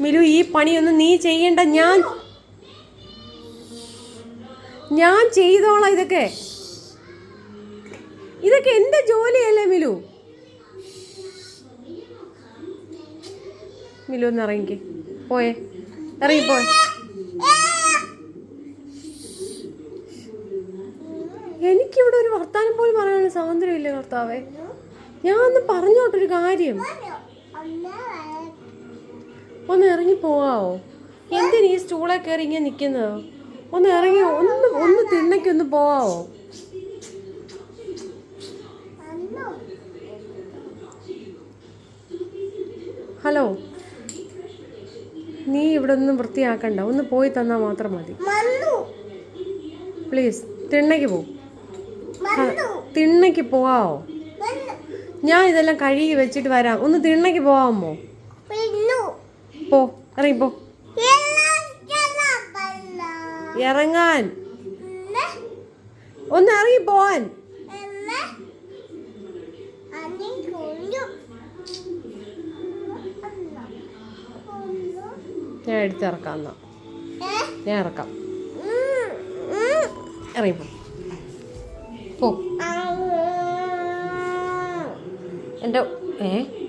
മിലു ഈ പണിയൊന്നും നീ ചെയ്യണ്ട. ഞാൻ ഞാൻ ചെയ്തോളാം ഇതൊക്കെ. ഇതൊക്കെ എന്റെ ജോലിയല്ലേ മിലു മിലു ഒന്ന് ഇറങ്ങിക്ക്. പോയേ. ഇറങ്ങിപ്പോ. എനിക്കിവിടെ ഒരു വർത്താനം പോലും പറയാനുള്ള സ്വാതന്ത്ര്യമില്ല കർത്താവേ. ഞാൻ ഒന്ന് പറഞ്ഞോട്ടൊരു കാര്യം. ഒന്ന് ഇറങ്ങി പോവാവോ? എന്തിനീ ഈ സ്റ്റൂളെ കയറി ഇങ്ങനെ നിൽക്കുന്നത് ഒന്ന് ഇറങ്ങി ഒന്ന് ഒന്ന് തിണ്ണയ്ക്കൊന്ന് പോവാവോ? ഹലോ. നീ ഇവിടെ ഒന്നും വൃത്തിയാക്കണ്ട. ഒന്ന് പോയി തന്നാൽ മാത്രം മതി. പ്ലീസ് തിണ്ണയ്ക്ക് പോ. തിണ്ണയ്ക്ക് പോവാമോ ഞാൻ ഇതെല്ലാം കഴുകി വെച്ചിട്ട് വരാം. ഒന്ന് തിണ്ണയ്ക്ക് പോവാമോ? പോ ഇറങ്ങി പോ. ഇറങ്ങാൻ. ഒന്ന് ഇറങ്ങി പോവാൻ. ഞാൻ എടുത്തിറക്കാം എന്നാ. ഞാൻ ഇറക്കാം. ഇറങ്ങി പോ. പോ. എന്റെ ഏ?